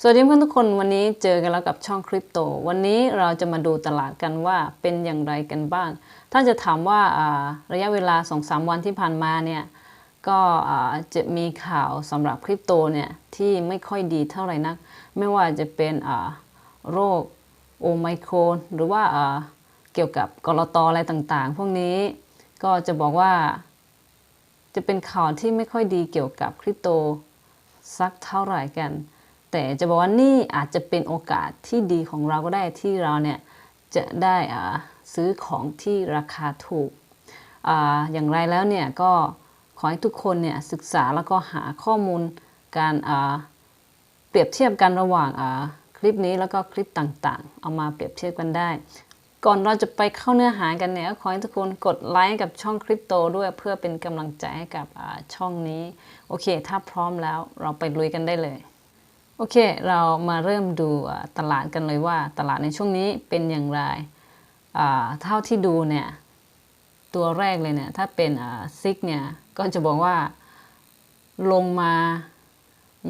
สวัสดีเพื่อนทุกคนวันนี้เจอกันแล้วกับช่องคริปโต วันนี้เราจะมาดูตลาดกันว่าเป็นอย่างไรกันบ้าง ถ้าจะถามว่าระยะเวลา 2-3 วันที่ผ่านมาเนี่ยก็จะมีข่าวสำหรับคริปโตเนี่ยที่ไม่ค่อยดีเท่าไหร่นัก ไม่ว่าจะเป็นโรคโอไมโครนหรือว่าเกี่ยวกับกรตอะไรต่างๆ พวกนี้ก็จะบอกว่า จะเป็นข่าวที่ไม่ค่อยดีเกี่ยวกับคริปโตสักเท่าไหร่กัน แต่จะบอกว่านี่อาจจะเป็นโอกาสที่ดีของเราก็ได้ที่เราเนี่ยจะได้ซื้อของที่ราคาถูกออย่างไรแล้วเนี่ยก็ขอให้ทุกคนเนี่ยศึกษาแล้วก็หาข้อมูลการเปรียบเทียบกันระหว่างคลิปนี้แล้วก็คลิปต่างๆ เอามาเปรียบเทียบกันได้ ก่อนเราจะไปเข้าเนื้อหากันเนี่ยขอให้ทุกคนกดไลค์กับช่องคริปโตด้วยเพื่อเป็นกำลังใจให้กับช่องนี้ โอเค ถ้าพร้อมแล้วเราไปลุยกันได้เลย โอเค เรามาเริ่มดูตลาดกันเลยว่าตลาดในช่วงนี้เป็นอย่างไร เท่าที่ดูเนี่ย ตัวแรกเลยเนี่ย ถ้าเป็นซิกเนี่ย ก็จะบอกว่าลงมา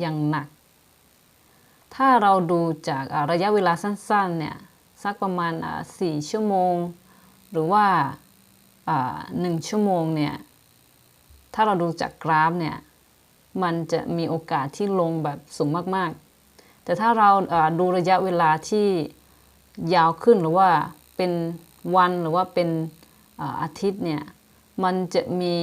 อย่างหนัก ถ้าเราดูจากระยะเวลาสั้นๆเนี่ย สักประมาณอ่าสี่ชั่วโมง หรือว่าอ่าหนึ่งชั่วโมงเนี่ย ถ้าเราดูจากกราฟเนี่ยมันจะมีโอกาสที่ลงแบบสูงมาก ๆ แต่ถ้าเราดูระยะเวลาที่ยาวขึ้นหรือว่าเป็นวันหรือว่าเป็นอาทิตย์เนี่ยมันจะมี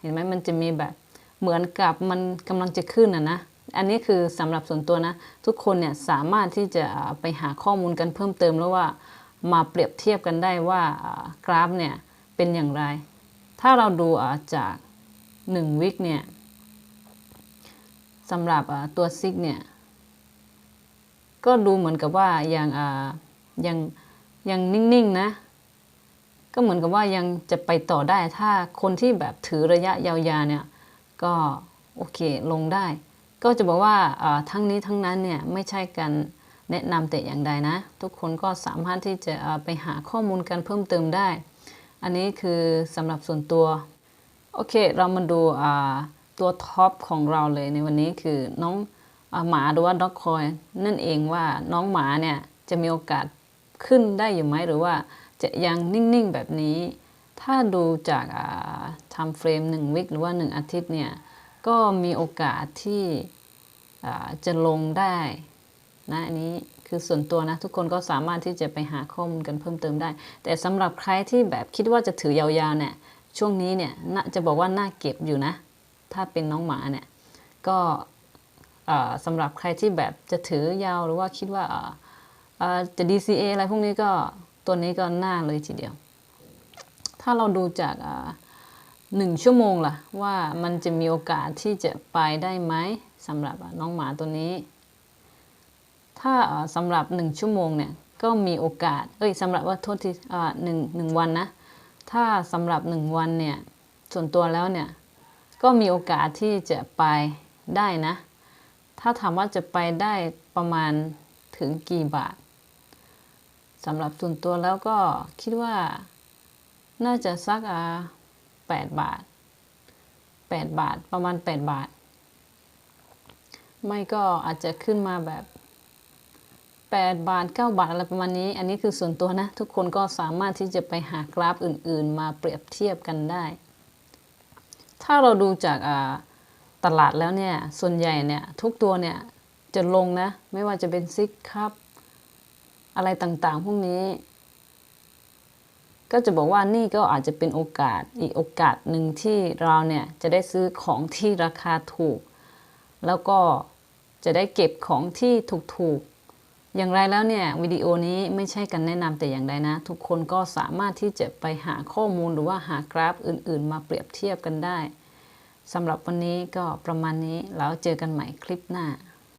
เห็นไหมมันจะมีแบบเหมือนกับมันกำลังจะขึ้นนะนะอันนี้คือสำหรับส่วนตัวนะ ทุกคนเนี่ยสามารถที่จะไปหาข้อมูลกันเพิ่มเติมแล้วว่ามาเปรียบเทียบกันได้ว่ากราฟเนี่ยเป็นอย่างไร ถ้าเราดูจาก1วิกเนี่ยสำหรับตัวซิกเนี่ย ก็ดูเหมือนกับว่ายังอ่ายังยังนิ่งๆนะ ก็เหมือนกับว่ายังจะไปต่อได้ถ้าคนที่แบบถือระยะยาวๆเนี่ยก็โอเคลงได้ ก็จะบอกว่าอ่าทั้งนี้ทั้งนั้นเนี่ยไม่ใช่การแนะนำแต่อย่างใดนะ ทุกคนก็สามารถที่จะไปหาข้อมูลกันเพิ่มเติมได้ อันนี้คือสำหรับส่วนตัว โอเค เรามาดูอ่าตัวท็อปของเราเลยในวันนี้คือน้อง หมาหรือว่าด็อกคอยนั่นเองว่าน้องหมาเนี่ยจะมีโอกาสขึ้นได้อยู่ไหมหรือว่าจะยังนิ่งๆแบบนี้ ถ้าดูจากทำเฟรมหนึ่งวิกหรือว่า1อาทิตย์เนี่ยก็มีโอกาสที่จะลงได้นะอันนี้คือส่วนตัวนะทุกคนก็สามารถที่จะไปหาข้อมูลกันเพิ่มเติมได้ แต่สำหรับใครที่แบบคิดว่าจะถือยาวๆเนี่ยช่วงนี้เนี่ยจะบอกว่าน่าเก็บอยู่นะ ถ้าเป็นน้องหมาเนี่ยก็ สำหรับใครที่แบบจะถือยาวหรือว่าคิดว่าจะ DCA อะไรพวกนี้ก็ตัวนี้ก็น่าเลยทีเดียว ถ้าเราดูจากหนึ่งชั่วโมงล่ะ ว่ามันจะมีโอกาสที่จะไปได้ไหมสำหรับน้องหมาตัวนี้ ถ้าสำหรับหนึ่งชั่วโมงเนี่ยก็มีโอกาส เอ้ยสำหรับว่าโทษทีอ่าหนึ่งหนึ่งวันนะ ถ้าสำหรับหนึ่งวันเนี่ยส่วนตัวแล้วเนี่ยก็มีโอกาสที่จะไปได้นะ ถ้าถามว่าจะไปได้ประมาณถึงกี่บาทสำหรับส่วนตัวแล้วก็คิดว่าน่าจะสักอ่าแปดบาทแปดบาทประมาณแปดบาท ไม่ก็อาจจะขึ้นมาแบบ8บาท9บาทอะไรประมาณนี้ อันนี้คือส่วนตัวนะ ทุกคนก็สามารถที่จะไปหากราฟอื่น ๆ มาเปรียบเทียบกันได้ ถ้าเราดูจากอ่า ตลาดแล้วเนี่ยส่วนใหญ่เนี่ยทุกตัวเนี่ยจะลงนะ ไม่ว่าจะเป็นซิกครับ อะไรต่างๆ พวกนี้ ก็จะบอกว่านี่ก็อาจจะเป็นโอกาสอีกโอกาสหนึ่งที่เราเนี่ยจะได้ซื้อของที่ราคาถูก แล้วก็จะได้เก็บของที่ถูกๆ อย่างไรแล้วเนี่ยวิดีโอนี้ไม่ใช่การแนะนำแต่อย่างใดนะ ทุกคนก็สามารถที่จะไปหาข้อมูลหรือว่าหากราฟอื่น ๆ มาเปรียบเทียบกันได้ สำหรับวันนี้ก็ประมาณนี้แล้วเจอกันใหม่คลิปหน้า